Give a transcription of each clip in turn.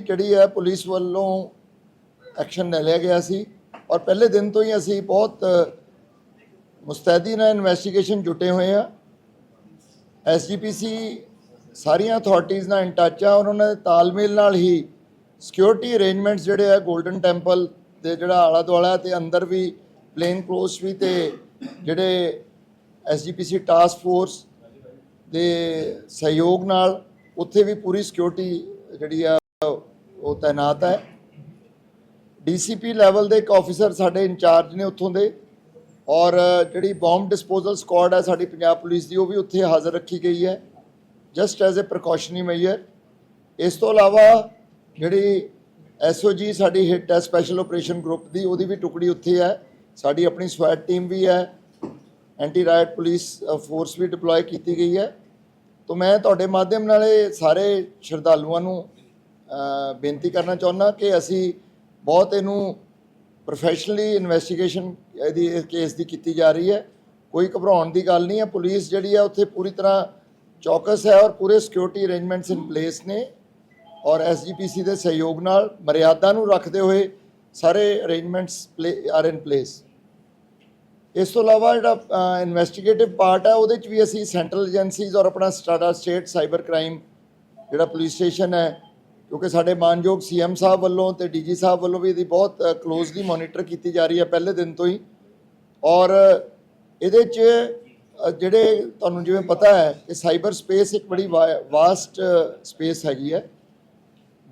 ਜਿਹੜੀ ਹੈ ਪੁਲਿਸ ਵੱਲੋਂ ਐਕਸ਼ਨ ਲੈ ਲਿਆ ਗਿਆ ਸੀ ਔਰ ਪਹਿਲੇ ਦਿਨ ਤੋਂ ਹੀ ਅਸੀਂ ਬਹੁਤ ਮੁਸਤੈਦੀ ਨਾਲ ਇਨਵੈਸਟੀਗੇਸ਼ਨ ਜੁਟੇ ਹੋਏ ਆ। ਐਸਜੀਪੀਸੀ ਸਾਰੀਆਂ ਅਥਾਰਟੀਆਂ ਨਾਲ ਇਨਟੱਚ ਆ ਔਰ ਉਹਨਾਂ ਦੇ ਤਾਲਮੇਲ ਨਾਲ ਹੀ ਸਿਕਿਉਰਿਟੀ ਅਰੇਂਜਮੈਂਟਸ ਜਿਹੜੇ ਆ 골ਡਨ ਟੈਂਪਲ ਦੇ ਜਿਹੜਾ ਆਲਾ ਦੁਆਲਾ ਤੇ ਅੰਦਰ ਵੀ ਪਲੇਨ ਕਲੋਸ ਵੀ ਤੇ ਜਿਹੜੇ ਐਸਜੀਪੀਸੀ ਟਾਸਕ ਫੋਰਸ ਦੇ ਸਹਿਯੋਗ ਨਾਲ ਉੱਥੇ ਵੀ ਪੂਰੀ ਸਿਕਿਉਰਿਟੀ ਜਿਹੜੀ ਆ ਉਹ ਤਾਇਨਾਤ ਹੈ। ਡੀਸੀਪੀ ਲੈਵਲ ਦੇ ਇੱਕ ਆਫੀਸਰ ਸਾਡੇ ਇੰਚਾਰਜ ਨੇ ਉੱਥੋਂ ਦੇ ਔਰ ਜਿਹੜੀ ਬੰਬ ਡਿਸਪੋਜ਼ਲ ਸਕੁਆਡ ਹੈ ਸਾਡੀ ਪੰਜਾਬ ਪੁਲਿਸ ਦੀ, ਉਹ ਵੀ ਉੱਥੇ ਹਾਜ਼ਰ ਰੱਖੀ ਗਈ ਹੈ। Just as a precautionary measure ਇਸ ਤੋਂ ਇਲਾਵਾ ਜਿਹੜੀ ਐਸਓਜੀ ਸਾਡੀ ਹਿੱਟ ਹੈ ਸਪੈਸ਼ਲ ਆਪਰੇਸ਼ਨ ਗਰੁੱਪ ਦੀ, ਉਹਦੀ ਵੀ ਟੁਕੜੀ ਉੱਥੇ ਹੈ। ਸਾਡੀ ਆਪਣੀ ਸਵੈਟ ਟੀਮ ਵੀ ਹੈ। ਐਂਟੀ ਰਾਇਟ ਪੁਲਿਸ ਫੋਰਸ ਵੀ ਡਿਪਲੋਏ ਕੀਤੀ ਗਈ ਹੈ। ਤੋਂ ਮੈਂ ਤੁਹਾਡੇ ਮਾਧਿਅਮ ਨਾਲ ਇਹ ਸਾਰੇ ਸ਼ਰਧਾਲੂਆਂ ਨੂੰ ਬੇਨਤੀ ਕਰਨਾ ਚਾਹੁੰਦਾ ਕਿ ਅਸੀਂ ਬਹੁਤ ਇਹਨੂੰ ਪ੍ਰੋਫੈਸ਼ਨਲੀ ਇਨਵੈਸਟੀਗੇਸ਼ਨ ਇਹਦੀ, ਇਸ ਕੇਸ ਦੀ ਕੀਤੀ ਜਾ ਰਹੀ ਹੈ। ਕੋਈ ਘਬਰਾਉਣ ਦੀ ਗੱਲ ਨਹੀਂ ਹੈ। ਪੁਲਿਸ ਜਿਹੜੀ ਹੈ, ਉੱਥੇ ਪੂਰੀ ਤਰ੍ਹਾਂ ਚੌਕਸ ਹੈ ਔਰ ਪੂਰੇ ਸਿਕਿਉਰਿਟੀ ਅਰੇਂਜਮੈਂਟਸ ਇਨ ਪਲੇਸ ਨੇ ਔਰ ਐਸਜੀਪੀਸੀ ਦੇ ਸਹਿਯੋਗ ਨਾਲ ਮਰਿਆਦਾ ਨੂੰ ਰੱਖਦੇ ਹੋਏ ਸਾਰੇ ਅਰੇਂਜਮੈਂਟਸ ਆਰ ਇਨ ਪਲੇਸ ਇਸ ਤੋਂ ਇਲਾਵਾ ਜਿਹੜਾ ਇਨਵੈਸਟੀਗੇਟਿਵ ਪਾਰਟ ਹੈ, ਉਹਦੇ ਚ ਵੀ ਅਸੀਂ ਸੈਂਟਰਲ ਏਜੰਸੀਜ਼ ਔਰ ਆਪਣਾ ਸਟਾਡਾ ਸਟੇਟ ਸਾਈਬਰ ਕ੍ਰਾਈਮ ਜਿਹੜਾ ਪੁਲਿਸ ਸਟੇਸ਼ਨ ਹੈ ਕਿਉਂਕਿ ਸਾਡੇ ਮਾਨਯੋਗ ਸੀਐਮ ਸਾਹਿਬ ਵੱਲੋਂ ਤੇ ਡੀਜੀ ਸਾਹਿਬ ਵੱਲੋਂ ਵੀ ਇਹਦੀ ਬਹੁਤ ਕਲੋਜ਼ਲੀ ਮੋਨੀਟਰ ਕੀਤੀ ਜਾ ਰਹੀ ਹੈ ਪਹਿਲੇ ਦਿਨ ਤੋਂ ਹੀ। ਔਰ ਇਹਦੇ ਚ ਜਿਹੜੇ ਤੁਹਾਨੂੰ ਜਿਵੇਂ ਪਤਾ ਹੈ ਕਿ ਸਾਈਬਰ ਸਪੇਸ ਇੱਕ ਬੜੀ ਵਾਸਟ ਸਪੇਸ ਹੈਗੀ ਹੈ।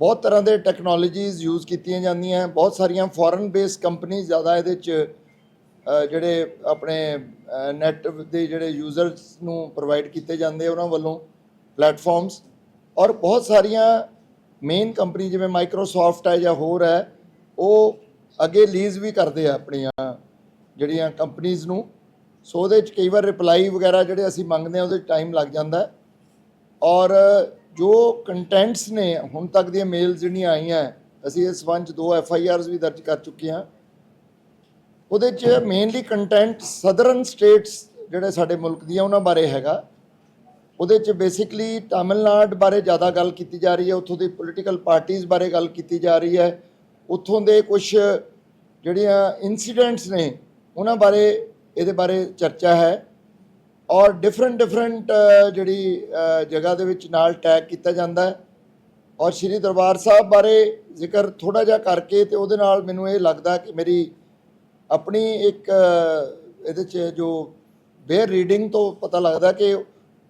ਬਹੁਤ ਤਰ੍ਹਾਂ ਦੇ ਟੈਕਨੋਲੋਜੀਜ਼ ਯੂਜ਼ ਕੀਤੀਆਂ ਜਾਂਦੀਆਂ ਬਹੁਤ ਸਾਰੀਆਂ ਫੋਰਨ ਬੇਸ ਕੰਪਨੀ ਜ਼ਿਆਦਾ ਇਹਦੇ ਚ ਜਿਹੜੇ ਆਪਣੇ ਨੈਟ ਦੇ ਜਿਹੜੇ ਯੂਜ਼ਰਸ ਨੂੰ ਪ੍ਰੋਵਾਈਡ ਕੀਤੇ ਜਾਂਦੇ ਉਹਨਾਂ ਵੱਲੋਂ ਪਲੇਟਫਾਰਮਸ ਔਰ ਬਹੁਤ ਸਾਰੀਆਂ ਮੇਨ ਕੰਪਨੀ ਜਿਵੇਂ ਮਾਈਕਰੋਸਾਫਟ ਹੈ ਜਾਂ ਹੋਰ ਹੈ, ਉਹ ਅੱਗੇ ਲੀਜ਼ ਵੀ ਕਰਦੇ ਆ ਆਪਣੀਆਂ ਜਿਹੜੀਆਂ ਕੰਪਨੀਆਂ ਨੂੰ। ਸੋ ਉਹਦੇ ਚ ਕਈ ਵਾਰ ਰਿਪਲਾਈ ਵਗੈਰਾ ਜਿਹੜੇ ਅਸੀਂ ਮੰਗਦੇ ਆ ਉਹਦੇ ਟਾਈਮ ਲੱਗ ਜਾਂਦਾ ਔਰ ਜੋ ਕੰਟੈਂਟਸ ਨੇ, ਹੁਣ ਤੱਕ ਦੀਆਂ ਮੇਲਸ ਜਿਹੜੀਆਂ ਆਈਆਂ, ਅਸੀਂ ਇਸ ਸੰਬੰਧ 'ਚ ਦੋ ਐਫ ਆਈ ਆਰਸ ਵੀ ਦਰਜ ਕਰ ਚੁੱਕੇ ਹਾਂ। ਉਹਦੇ 'ਚ ਮੇਨਲੀ ਕੰਟੈਂਟ ਸਦਰਨ ਸਟੇਟਸ ਜਿਹੜੇ ਸਾਡੇ ਮੁਲਕ ਦੀਆਂ, ਉਹਨਾਂ ਬਾਰੇ ਹੈਗਾ। ਉਹਦੇ 'ਚ ਬੇਸਿਕਲੀ ਤਾਮਿਲਨਾਡ ਬਾਰੇ ਜ਼ਿਆਦਾ ਗੱਲ ਕੀਤੀ ਜਾ ਰਹੀ ਹੈ, ਉੱਥੋਂ ਦੀ ਪੋਲੀਟੀਕਲ ਪਾਰਟੀਆਂ ਬਾਰੇ ਗੱਲ ਕੀਤੀ ਜਾ ਰਹੀ ਹੈ, ਉੱਥੋਂ ਦੇ ਕੁਝ ਜਿਹੜੀਆਂ ਇਨਸੀਡੈਂਟਸ ਨੇ, ਉਹਨਾਂ ਬਾਰੇ, ਇਹਦੇ ਬਾਰੇ ਚਰਚਾ ਹੈ ਔਰ ਡਿਫਰੈਂਟ ਡਿਫਰੈਂਟ ਜਿਹੜੀ ਜਗ੍ਹਾ ਦੇ ਵਿੱਚ ਨਾਲ ਟੈਗ ਕੀਤਾ ਜਾਂਦਾ ਹੈ ਔਰ ਸ਼੍ਰੀ ਦਰਬਾਰ ਸਾਹਿਬ ਬਾਰੇ ਜ਼ਿਕਰ ਥੋੜਾ ਜਿਹਾ ਕਰਕੇ ਤੇ ਉਹਦੇ ਨਾਲ ਮੈਨੂੰ ਇਹ ਲੱਗਦਾ ਕਿ ਮੇਰੀ ਆਪਣੀ ਇੱਕ ਇਹਦੇ 'ਚ ਜੋ ਬੇਅਰ ਰੀਡਿੰਗ ਤੋਂ ਪਤਾ ਲੱਗਦਾ ਕਿ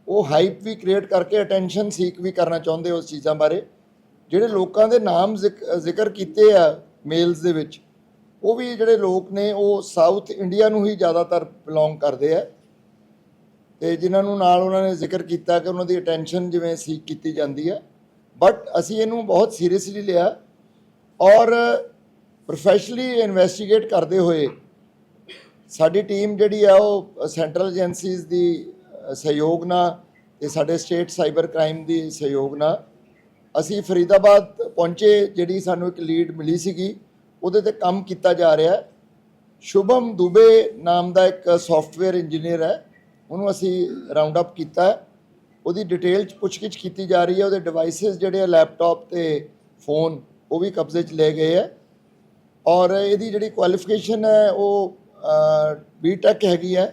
ਉਹ ਹਾਈਪ ਵੀ ਕ੍ਰੀਏਟ ਕਰਕੇ ਅਟੈਂਸ਼ਨ ਸੀਕ ਵੀ ਕਰਨਾ ਚਾਹੁੰਦੇ ਉਸ ਚੀਜ਼ਾਂ ਬਾਰੇ। ਜਿਹੜੇ ਲੋਕਾਂ ਦੇ ਨਾਮ ਜ਼ਿਕ- ਜ਼ਿਕਰ ਕੀਤੇ ਆ ਮੇਲਸ ਦੇ ਵਿੱਚ, ਉਹ ਵੀ ਜਿਹੜੇ ਲੋਕ ਨੇ, ਉਹ ਸਾਊਥ ਇੰਡੀਆ ਨੂੰ ਹੀ ਜ਼ਿਆਦਾਤਰ ਬਿਲੋਂਗ ਕਰਦੇ ਆ। ਤੇ ਜਿਨ੍ਹਾਂ ਨੂੰ ਨਾਲ ਉਹਨਾਂ ਨੇ ਜ਼ਿਕਰ ਕੀਤਾ ਕਿ ਉਹਨਾਂ ਦੀ ਅਟੈਂਸ਼ਨ ਜਿਵੇਂ ਸੀਕ ਕੀਤੀ ਜਾਂਦੀ ਹੈ ਬਟ ਅਸੀਂ ਇਹਨੂੰ ਬਹੁਤ ਸੀਰੀਅਸਲੀ ਲਿਆ ਔਰ ਪ੍ਰੋਫੈਸ਼ਨਲੀ ਇਨਵੈਸਟੀਗੇਟ ਕਰਦੇ ਹੋਏ ਸਾਡੀ ਟੀਮ ਜਿਹੜੀ ਆ ਉਹ ਸੈਂਟਰਲ ਏਜੰਸੀਜ਼ ਦੀ ਸਹਿਯੋਗ ਨਾਲ ਤੇ ਸਾਡੇ ਸਟੇਟ ਸਾਈਬਰ ਕ੍ਰਾਈਮ ਦੀ ਸਹਿਯੋਗ ਨਾਲ ਅਸੀਂ ਫਰੀਦਾਬਾਦ ਪਹੁੰਚੇ, ਜਿਹੜੀ ਸਾਨੂੰ ਇੱਕ ਲੀਡ ਮਿਲੀ ਸੀਗੀ, ਉਹਦੇ ਤੇ ਕੰਮ ਕੀਤਾ ਜਾ ਰਿਹਾ ਹੈ। ਸ਼ੁਭਮ ਦੁਬੇ ਨਾਮ ਦਾ ਇੱਕ ਸੌਫਟਵੇਅਰ ਇੰਜੀਨੀਅਰ ਹੈ, ਉਹਨੂੰ ਅਸੀਂ ਰਾਉਂਡ ਅਪ ਕੀਤਾ ਉਹਦੀ ਡਿਟੇਲ ਚ ਪੁੱਛਗਿੱਛ ਕੀਤੀ ਜਾ ਰਹੀ ਹੈ, ਉਹਦੇ ਡਿਵਾਈਸਸ ਜਿਹੜੇ ਆ ਲੈਪਟਾਪ ਤੇ ਫੋਨ ਉਹ ਵੀ ਕਬਜ਼ੇ 'ਚ ਲਏ ਗਏ ਹੈ। ਔਰ ਇਹਦੀ ਜਿਹੜੀ ਕੁਆਲੀਫਿਕੇਸ਼ਨ ਹੈ, ਉਹ ਬੀਟੈਕ ਹੈਗੀ ਹੈ।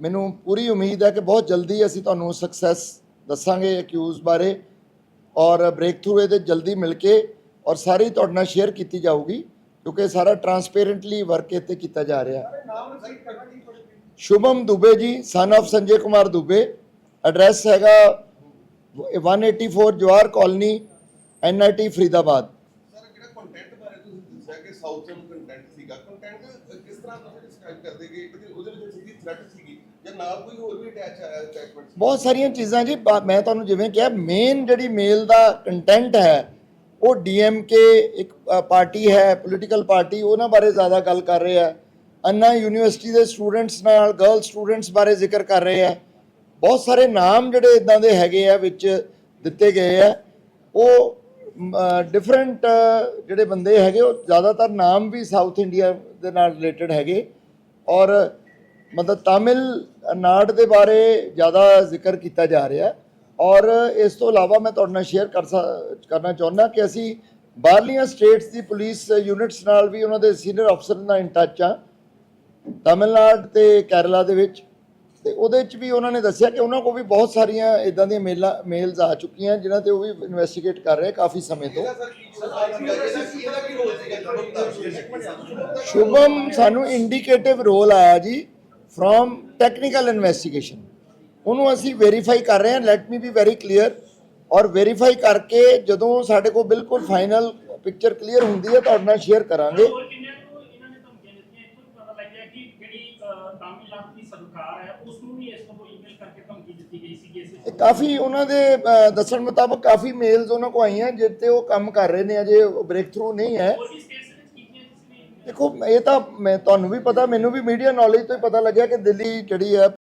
ਮੈਨੂੰ ਪੂਰੀ ਉਮੀਦ ਹੈ ਕਿ ਬਹੁਤ ਜਲਦੀ ਅਸੀਂ ਤੁਹਾਨੂੰ ਸਕਸੈਸ ਦੱਸਾਂਗੇ ਅਕਿਊਜ਼ ਬਾਰੇ ਔਰ ਬ੍ਰੇਕ ਥਰੂ ਇਹਦੇ ਜਲਦੀ ਮਿਲ ਕੇ ਔਰ ਸਾਰੀ ਤੁਹਾਡੇ ਨਾਲ ਸ਼ੇਅਰ ਕੀਤੀ ਜਾਊਗੀ ਕਿਉਂਕਿ ਸਾਰਾ ਟਰਾਂਸਪੇਰੈਂਟਲੀ ਵਰਕ ਇੱਥੇ ਕੀਤਾ ਜਾ ਰਿਹਾ। Shubham Dubey ji son of Sanjay Kumar Dubey address ਹੈਗਾ 184 Jawahar colony NIT Faridabad. Sir ਜਿਹੜਾ ਕੰਟੈਂਟ ਬਾਰੇ ਤੁਸੀਂ ਦੱਸਿਆ ਕਿ ਸਾਊਥਰਨ ਕੰਟੈਂਟ ਸੀਗਾ? ਕੰਟੈਂਟ ਕਿਸ ਤਰ੍ਹਾਂ ਤੁਸੀਂ ਡਿਸਕ੍ਰਾਈਬ ਕਰਦੇ ਕਿ ਉਹਦੇ ਵਿੱਚ ਸੀਗੀ ਥ੍ਰੈਟ ਸੀਗੀ ਨਾਲ ਕੋਈ ਹੋਰ ਵੀ ਅਟੈਚ ਆਇਆ ਅਟੈਚਮੈਂਟ ਬਹੁਤ ਸਾਰੀਆਂ ਚੀਜ਼ਾਂ ਜੀ ਬਾ- ਮੈਂ ਤੁਹਾਨੂੰ ਜਿਵੇਂ ਕਿਹਾ ਮੇਨ ਜਿਹੜੀ ਮੇਲ ਦਾ ਕੰਟੈਂਟ ਹੈ ਉਹ ਡੀਐਮਕੇ ਇੱਕ ਅ, ਪਾਰਟੀ ਹੈ ਪੋਲੀਟੀਕਲ ਪਾਰਟੀ ਉਹਨਾਂ ਬਾਰੇ ਜ਼ਿਆਦਾ ਗੱਲ ਕਰ ਰਹੇ ਆ। ਅੰਨਾ ਯੂਨੀਵਰਸਿਟੀ ਦੇ ਸਟੂਡੈਂਟਸ ਨਾਲ ਗਰਲ ਸਟੂਡੈਂਟਸ ਬਾਰੇ ਜ਼ਿਕਰ ਕਰ ਰਹੇ ਆ। ਬਹੁਤ ਸਾਰੇ ਨਾਮ ਜਿਹੜੇ ਇਦਾਂ ਦੇ ਹੈਗੇ ਆ ਵਿੱਚ ਦਿੱਤੇ ਗਏ ਆ। ਉਹ ਡਿਫਰੈਂਟ ਜਿਹੜੇ ਬੰਦੇ ਹੈਗੇ ਉਹ ਜ਼ਿਆਦਾਤਰ ਨਾਮ ਵੀ ਸਾਊਥ ਇੰਡੀਆ ਦੇ ਨਾਲ ਰਿਲੇਟਡ ਹੈਗੇ। ਔਰ ਮਤਲਬ ਤਾਮਿਲ ਨਾਟ ਦੇ ਬਾਰੇ ਜ਼ਿਆਦਾ ਜ਼ਿਕਰ ਕੀਤਾ ਜਾ ਰਿਹਾ ਔਰ ਇਸ ਤੋਂ ਇਲਾਵਾ ਮੈਂ ਤੁਹਾਡੇ ਨਾਲ ਸ਼ੇਅਰ ਕਰ ਸਕ- ਕਰਨਾ ਚਾਹੁੰਦਾ ਕਿ ਅਸੀਂ ਬਾਹਰਲੀਆਂ ਸਟੇਟਸ ਦੀ ਪੁਲਿਸ ਯੂਨਿਟਸ ਨਾਲ ਵੀ ਉਹਨਾਂ ਦੇ ਸੀਨੀਅਰ ਅਫਸਰ ਨਾਲ ਇਨ ਟੱਚ ਆ ਤਮਿਲਨਾਡ ਤੇ ਕੇਰਲਾ ਦੇ ਵਿੱਚ। ਤੇ ਉਹਦੇ ਵਿੱਚ ਵੀ ਉਹਨਾਂ ਨੇ ਦੱਸਿਆ ਕਿ ਉਹਨਾਂ ਕੋਲ ਵੀ ਬਹੁਤ ਸਾਰੀਆਂ ਇਦਾਂ ਦੀਆਂ ਮੇਲਾਂ ਮੇਲਸ ਆ ਚੁੱਕੀਆਂ, ਜਿਨ੍ਹਾਂ ਤੇ ਉਹ ਵੀ ਇਨਵੈਸਟੀਗੇਟ ਕਰ ਰਹੇ ਕਾਫੀ ਸਮੇਂ ਤੋਂ। ਸ਼ੁਭਮ ਸਾਨੂੰ ਇੰਡੀਕੇਟਿਵ ਰੋਲ ਆਇਆ ਜੀ। ਫਰੋਮ ਟੈਕਨੀਕਲ ਇਨਵੈਸਟੀਗੇਸ਼ਨ ਉਹਨੂੰ ਅਸੀਂ ਵੈਰੀਫਾਈ ਕਰ ਰਹੇ ਹਾਂ let me be very clear ਔਰ ਵੈਰੀਫਾਈ ਕਰਕੇ ਜਦੋਂ ਸਾਡੇ ਕੋਲ ਬਿਲਕੁਲ ਫਾਈਨਲ ਪਿਕਚਰ ਕਲੀਅਰ ਹੁੰਦੀ ਹੈ ਤੁਹਾਡੇ ਨਾਲ ਸ਼ੇਅਰ ਕਰਾਂਗੇ। ਇਹ ਕਾਫੀ ਉਹਨਾਂ ਦੇ ਦੱਸਣ ਮੁਤਾਬਕ ਕਾਫੀ ਮੇਲਸ ਉਹਨਾਂ ਕੋ ਆਈਆਂ ਜਿੱਤੇ ਉਹ ਕੰਮ ਕਰ ਰਹੇ ਨੇ ਅਜੇ ਬ੍ਰੇਕ ਥਰੂ ਨਹੀਂ ਹੈ ਹੋਰ ਵੀ ਸਟੇਟਸ ਵਿੱਚ ਕੀਤੀਆਂ ਤੁਸੀਂ ਨੇ ਦੇਖੋ, ਇਹ ਤਾਂ ਮੈਂ, ਤੁਹਾਨੂੰ ਵੀ ਪਤਾ, ਮੈਨੂੰ ਵੀ ਮੀਡੀਆ ਨੌਲੇਜ ਤੋਂ ਹੀ ਪਤਾ ਲੱਗਿਆ ਕਿ ਦਿੱਲੀ ਜਿਹੜੀ ਹੈ